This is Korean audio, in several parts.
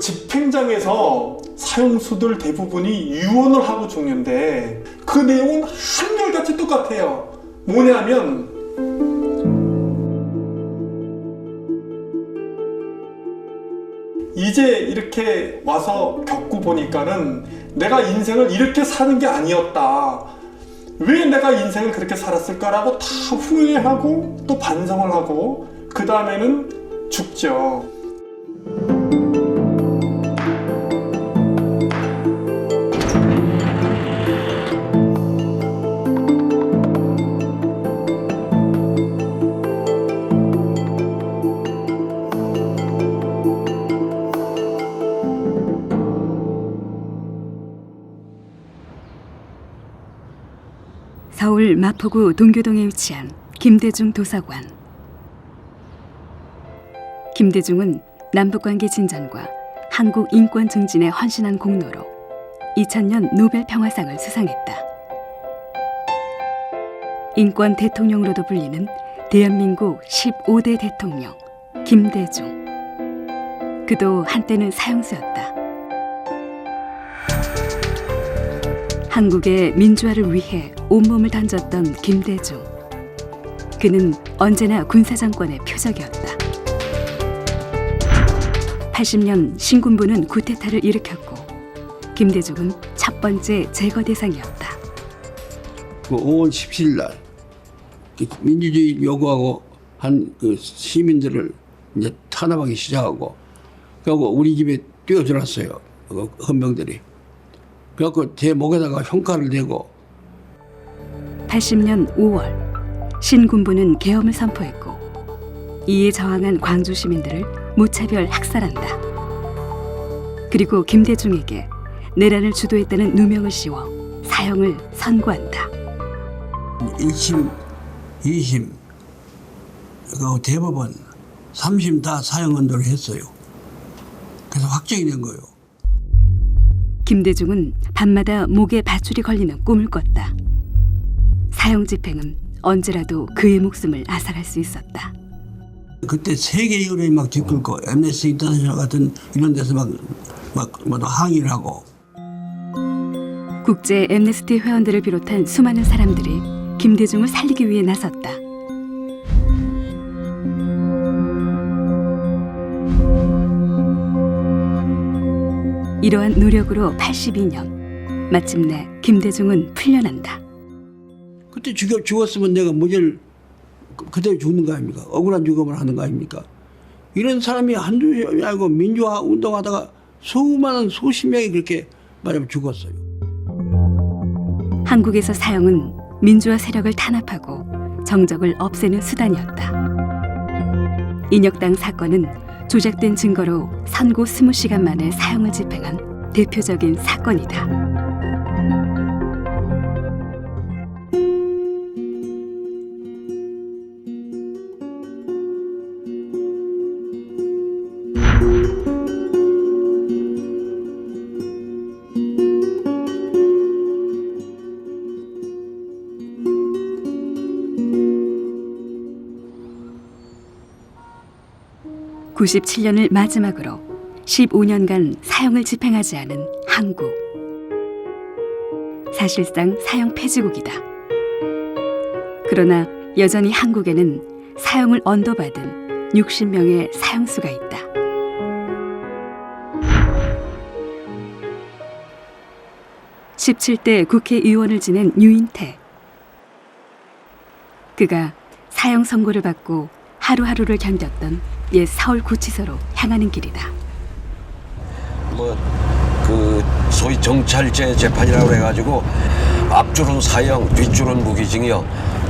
그 집행장에서 사형수들 대부분이 유언을 하고 죽는데 그 내용은 한결같이 똑같아요. 뭐냐면 이제 이렇게 와서 겪고 보니까는 내가 인생을 이렇게 사는 게 아니었다. 왜 내가 인생을 그렇게 살았을까라고 다 후회하고 또 반성을 하고 그 다음에는 죽죠. 서울 마포구 동교동에 위치한 김대중 도서관. 김대중은 남북관계 진전과 한국 인권 증진에 헌신한 공로로 2000년 노벨 평화상을 수상했다. 인권 대통령으로도 불리는 대한민국 15대 대통령 김대중. 그도 한때는 사형수였다. 한국의 민주화를 위해 온몸을 던졌던 김대중. 그는 언제나 군사정권의 표적이었다. 80년 신군부는 쿠데타를 일으켰고 김대중은 첫 번째 제거 대상이었다. 그 5월 17일 날 민주주의 요구하고 한 그 시민들을 이제 탄압하기 시작하고 그리고 우리 집에 뛰어들었어요. 그 헌병들이. 그래갖고 제 목에다가 흉칼을 대고 80년 5월 신군부는 계엄을 선포했고 이에 저항한 광주 시민들을 무차별 학살한다. 그리고 김대중에게 내란을 주도했다는 누명을 씌워 사형을 선고한다. 1심, 2심, 그 대법원, 3심 다 사형 언도를 했어요. 그래서 확정이 된 거예요. 김대중은 밤마다 목에 밧줄이 걸리는 꿈을 꿨다. 사형 집행은 언제라도 그의 목숨을 앗아갈 수 있었다. 그때 세계 의뢰이 막 뒤끌고 엠네스티 인터내셔널 같은 이런 데서 막, 막, 막 항의를 하고 국제 엠네스티 회원들을 비롯한 수많은 사람들이 김대중을 살리기 위해 나섰다. 이러한 노력으로 82년 마침내 김대중은 풀려난다. 그때 죽여, 죽었으면 내가 무죄를 그- 그대로 죽는 거 아닙니까? 억울한 죽음을 하는 거 아닙니까? 이런 사람이 한두 명이 아니고 민주화 운동하다가 수많은 수십 명이 그렇게 말하면 죽었어요. 한국에서 사형은 민주화 세력을 탄압하고 정적을 없애는 수단이었다. 인혁당 사건은 조작된 증거로 선고 20시간 만에 사형을 집행한 대표적인 사건이다. (97년을) 마지막으로 (15년간) 사형을 집행하지 않은 한국 사실상 사형 폐지국이다. 그러나 여전히 한국에는 사형을 언도받은 (60명의) 사형수가 있다. (17대) 국회의원을 지낸 유인태. 그가 사형 선고를 받고 하루하루를 견뎠던 옛 서울 구치소로 향하는 길이다. 뭐 그 소위 정찰제 재판이라고 해가지고 앞줄은 사형, 뒷줄은 무기징역,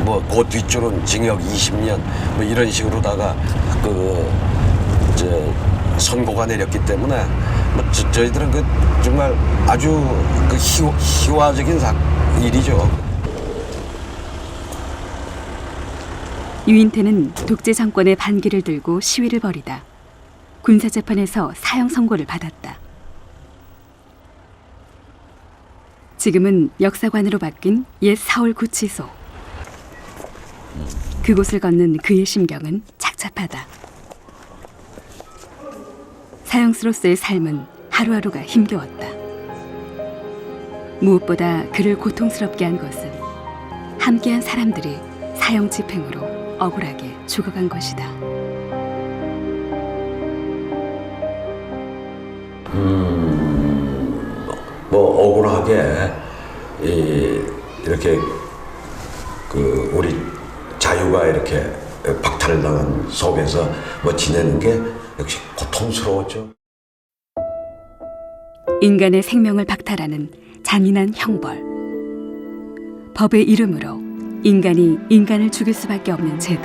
뭐 그 뒷줄은 징역 20년 뭐 이런 식으로다가 그저 선고가 내렸기 때문에 뭐 저, 저희들은 그 정말 아주 그 희, 희화적인 사, 일이죠. 유인태는 독재 정권의 반기를 들고 시위를 벌이다 군사 재판에서 사형 선고를 받았다. 지금은 역사관으로 바뀐 옛 서울 구치소. 그곳을 걷는 그의 심경은 착잡하다. 사형수로서의 삶은 하루하루가 힘겨웠다. 무엇보다 그를 고통스럽게 한 것은 함께한 사람들이 사형 집행으로 억울하게 죽어간 것이다. 뭐 억울하게 이, 이렇게 그 우리 자유가 이렇게 박탈당한 속에서 뭐 지내는 게 역시 고통스러웠죠. 인간의 생명을 박탈하는 잔인한 형벌. 법의 이름으로 인간이 인간을 죽일 수밖에 없는 제도.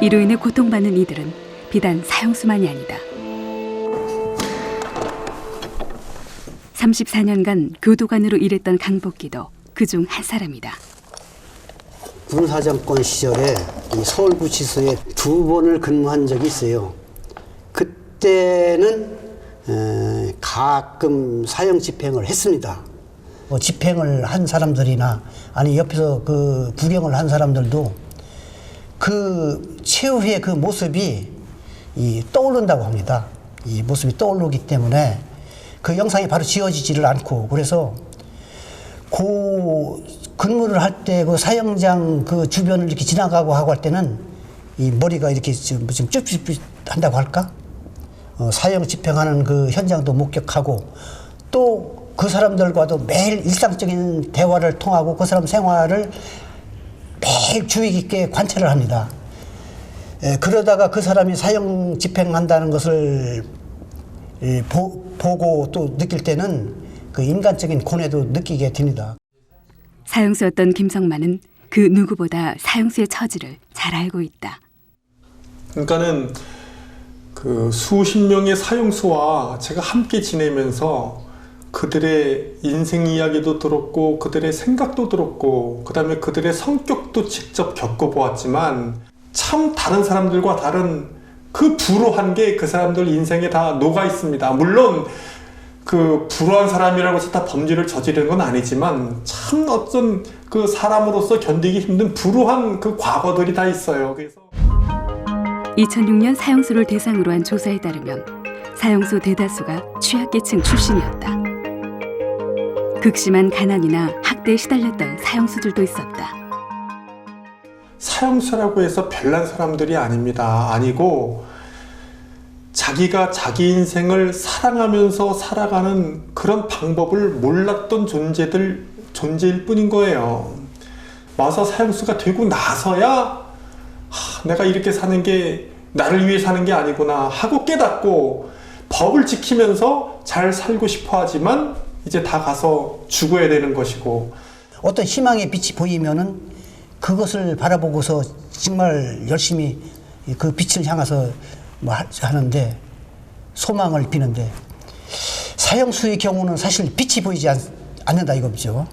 이로 인해 고통받는 이들은 비단 사형수만이 아니다. 34년간 교도관으로 일했던 강복기도 그 중 한 사람이다. 군사정권 시절에 이 서울구치소에 두 번을 근무한 적이 있어요. 그때는 에, 가끔 사형 집행을 했습니다. 뭐 집행을 한 사람들이나 아니 옆에서 그 구경을 한 사람들도 그 최후의 그 모습이 이 떠오른다고 합니다. 이 모습이 떠오르기 때문에 그 영상이 바로 지워지지를 않고 그래서 그 근무를 할 때 그 사형장 그 주변을 이렇게 지나가고 하고 할 때는 이 머리가 이렇게 지금 좀 쭈삣쭈삣 한다고 할까? 어, 사형 집행하는 그 현장도 목격하고 또 그 사람들과도 매일 일상적인 대화를 통하고 그 사람 생활을 매일 주의 깊게 관찰을 합니다. 에, 그러다가 그 사람이 사형 집행한다는 것을 이, 보, 보고 또 느낄 때는 그 인간적인 고뇌도 느끼게 됩니다. 사형수였던 김성만은 그 누구보다 사형수의 처지를 잘 알고 있다. 그러니까는 그 수십 명의 사형수와 제가 함께 지내면서 그들의 인생 이야기도 들었고 그들의 생각도 들었고 그 다음에 그들의 성격도 직접 겪어보았지만 참 다른 사람들과 다른 그 불우한 게 그 사람들 인생에 다 녹아 있습니다. 물론 그 불우한 사람이라고 해서 다 범죄를 저지르는 건 아니지만 참 어떤 그 사람으로서 견디기 힘든 불우한 그 과거들이 다 있어요. 그래서 2006년 사형수를 대상으로 한 조사에 따르면 사형수 대다수가 취약계층 출신이었다. 극심한 가난이나 학대에 시달렸던 사형수들도 있었다. 사형수라고 해서 별난 사람들이 아닙니다. 아니고 자기가 자기 인생을 사랑하면서 살아가는 그런 방법을 몰랐던 존재들 존재일 뿐인 거예요. 와서 사형수가 되고 나서야 하, 내가 이렇게 사는 게 나를 위해 사는 게 아니구나 하고 깨닫고 법을 지키면서 잘 살고 싶어 하지만 이제 다 가서 죽어야 되는 것이고 어떤 희망의 빛이 보이면은 그것을 바라보고서 정말 열심히 그 빛을 향해서 뭐 하- 하는데 소망을 비는데 사형수의 경우는 사실 빛이 보이지 않, 않는다 이거죠.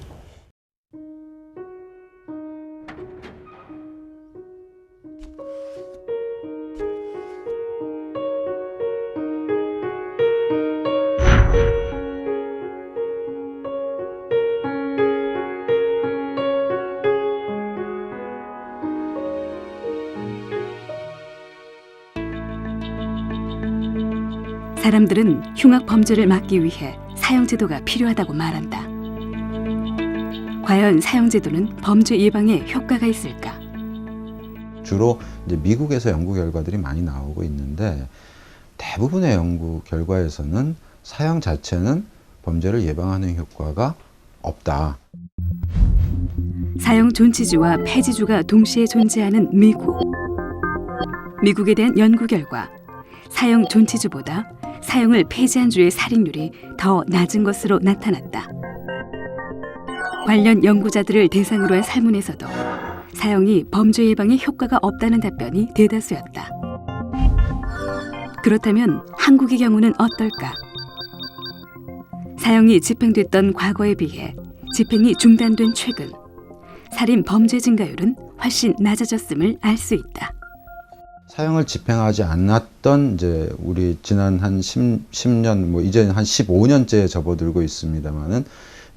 사람들은 흉악 범죄를 막기 위해 사형제도가 필요하다고 말한다. 과연 사형제도는 범죄 예방에 효과가 있을까? 주로 이제 미국에서 연구 결과들이 많이 나오고 있는데 대부분의 연구 결과에서는 사형 자체는 범죄를 예방하는 효과가 없다. 사형 존치주와 폐지주가 동시에 존재하는 미국. 미국에 대한 연구 결과 사형 존치주보다 사형을 폐지한 주의 살인율이 더 낮은 것으로 나타났다. 관련 연구자들을 대상으로 한 설문에서도 사형이 범죄 예방에 효과가 없다는 답변이 대다수였다. 그렇다면 한국의 경우는 어떨까? 사형이 집행됐던 과거에 비해 집행이 중단된 최근 살인 범죄 증가율은 훨씬 낮아졌음을 알 수 있다. 사형을 집행하지 않았던 이제 우리 지난 한 10, 10년 뭐 이제 한 15년째 접어들고 있습니다만은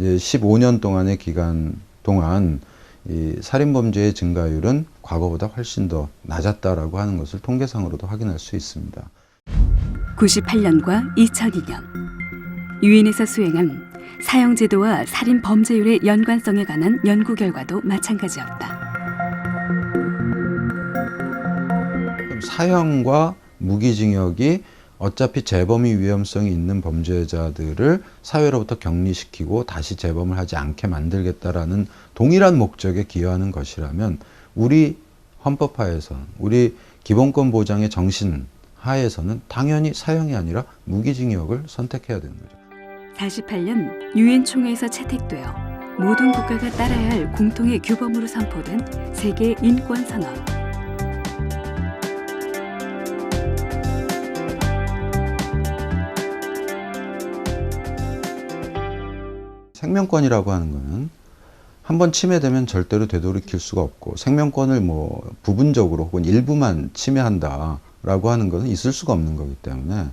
이제 15년 동안의 기간 동안 이 살인 범죄의 증가율은 과거보다 훨씬 더 낮았다라고 하는 것을 통계상으로도 확인할 수 있습니다. 98년과 2002년 유엔에서 수행한 사형제도와 살인 범죄율의 연관성에 관한 연구 결과도 마찬가지였다. 사형과 무기징역이 어차피 재범의 위험성이 있는 범죄자들을 사회로부터 격리시키고 다시 재범을 하지 않게 만들겠다라는 동일한 목적에 기여하는 것이라면 우리 헌법하에선 우리 기본권 보장의 정신 하에서는 당연히 사형이 아니라 무기징역을 선택해야 되는 거죠. 48년 유엔 총회에서 채택되어 모든 국가가 따라야 할 공통의 규범으로 선포된 세계 인권 선언. 생명권이라고 하는 거는 한 번 침해되면 절대로 되돌이킬 수가 없고 생명권을 뭐 부분적으로 혹은 일부만 침해한다라고 하는 것은 있을 수가 없는 거기 때문에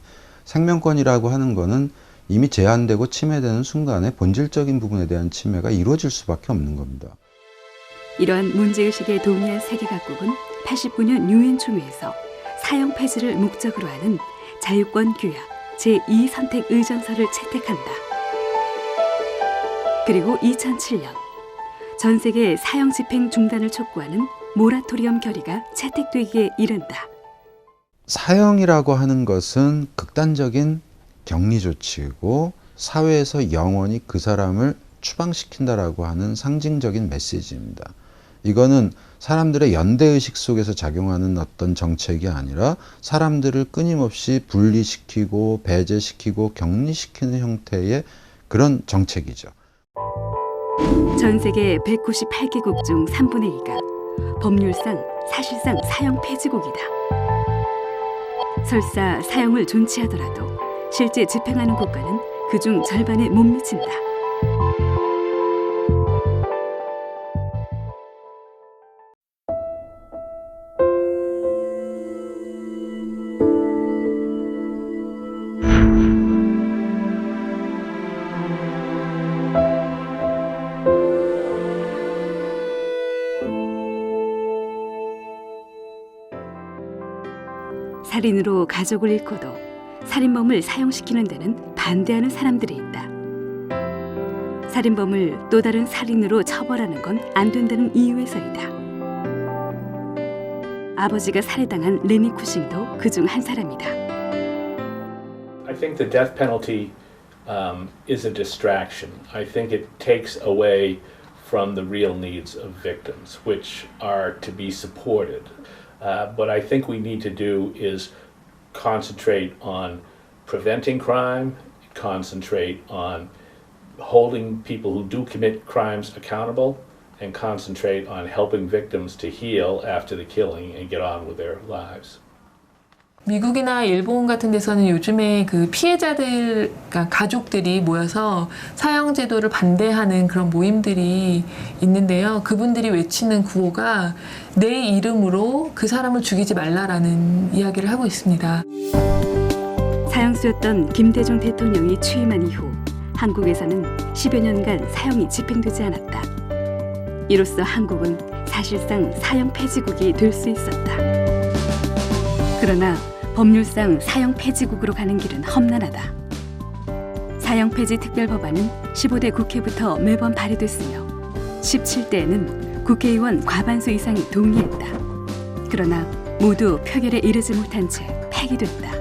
생명권이라고 하는 거는 이미 제한되고 침해되는 순간에 본질적인 부분에 대한 침해가 이루어질 수밖에 없는 겁니다. 이러한 문제의식에 동의한 세계 각국은 89년 유엔 총회에서 사형 폐지를 목적으로 하는 자유권 규약 제2선택 의전서를 채택한다. 그리고 2007년 전 세계 사형 집행 중단을 촉구하는 모라토리엄 결의가 채택되기에 이른다. 사형이라고 하는 것은 극단적인 격리 조치이고 사회에서 영원히 그 사람을 추방시킨다라고 하는 상징적인 메시지입니다. 이거는 사람들의 연대의식 속에서 작용하는 어떤 정책이 아니라 사람들을 끊임없이 분리시키고 배제시키고 격리시키는 형태의 그런 정책이죠. 전 세계 198개국 중 3분의 2가 법률상 사실상 사형 폐지국이다. 설사 사형을 존치하더라도 실제 집행하는 국가는 그중 절반에 못 미친다. 살인으로 가족을 잃고도 살인범을 사형시키는 데는 반대하는 사람들이 있다. 살인범을 또 다른 살인으로 처벌하는 건 안 된다는 이유에서이다. 아버지가 살해당한 레니 쿠싱도 그 중 한 사람이다. I think the death penalty um, is a distraction. I think it takes away from the real needs of victims, which are to be supported. Uh, what I think we need to do is concentrate on preventing crime, concentrate on holding people who do commit crimes accountable, and concentrate on helping victims to heal after the killing and get on with their lives. 미국이나 일본 같은 데서는 요즘에 그 피해자들, 그러니까 가족들이 모여서 사형 제도를 반대하는 그런 모임들이 있는데요. 그분들이 외치는 구호가 내 이름으로 그 사람을 죽이지 말라라는 이야기를 하고 있습니다. 사형수였던 김대중 대통령이 취임한 이후 한국에서는 10여 년간 사형이 집행되지 않았다. 이로써 한국은 사실상 사형 폐지국이 될 수 있었다. 그러나 법률상 사형 폐지국으로 가는 길은 험난하다. 사형 폐지 특별법안은 15대 국회부터 매번 발의됐으며 17대에는 국회의원 과반수 이상이 동의했다. 그러나 모두 표결에 이르지 못한 채 폐기됐다.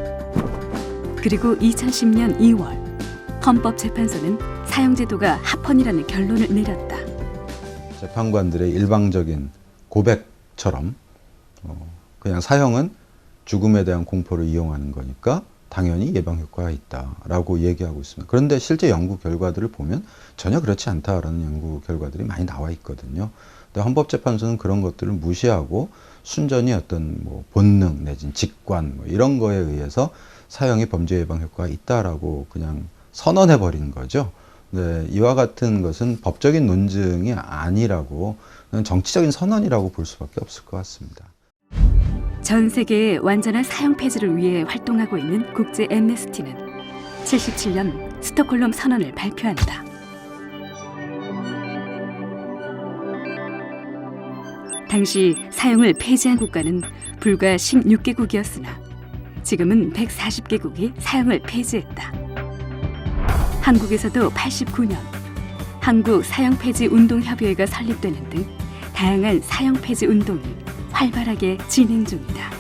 그리고 2010년 2월 헌법재판소는 사형제도가 합헌이라는 결론을 내렸다. 재판관들의 일방적인 고백처럼 어, 그냥 사형은 죽음에 대한 공포를 이용하는 거니까 당연히 예방 효과가 있다라고 얘기하고 있습니다. 그런데 실제 연구 결과들을 보면 전혀 그렇지 않다라는 연구 결과들이 많이 나와 있거든요. 근데 헌법재판소는 그런 것들을 무시하고 순전히 어떤 뭐 본능 내진 직관 뭐 이런 거에 의해서 사형의 범죄 예방 효과가 있다라고 그냥 선언해 버리는 거죠. 네, 이와 같은 것은 법적인 논증이 아니라고 정치적인 선언이라고 볼 수밖에 없을 것 같습니다. 전 세계의 완전한 사형 폐지를 위해 활동하고 있는 국제 엠네스티는 77년 스톡홀름 선언을 발표한다. 당시 사형을 폐지한 국가는 불과 16개국이었으나 지금은 140개국이 사형을 폐지했다. 한국에서도 89년 한국 사형 폐지 운동 협의회가 설립되는 등 다양한 사형 폐지 운동이 활발하게 진행 중이다.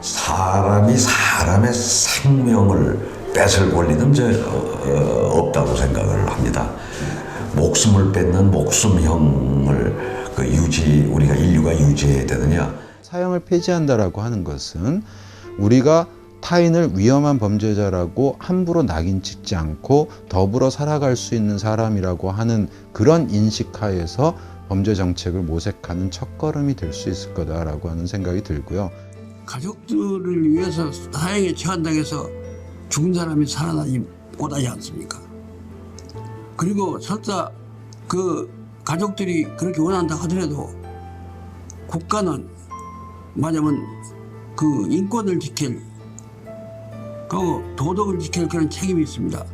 사람이 사람의 생명을 뺏을 권리는 저 어, 없다고 생각을 합니다. 목숨을 뺏는 목숨형을 그 유지 우리가 인류가 유지해야 되느냐? 사형을 폐지한다라고 하는 것은 우리가 타인을 위험한 범죄자라고 함부로 낙인 찍지 않고 더불어 살아갈 수 있는 사람이라고 하는 그런 인식하에서 범죄 정책을 모색하는 첫걸음이 될 수 있을 거다라고 하는 생각이 들고요. 가족들을 위해서 사형에 처한당해서 죽은 사람이 살아나지 못하지 않습니까? 그리고 설사 그 가족들이 그렇게 원한다 하더라도 국가는 말하자면 그 인권을 지킬 그 도덕을 지킬 그런 책임이 있습니다.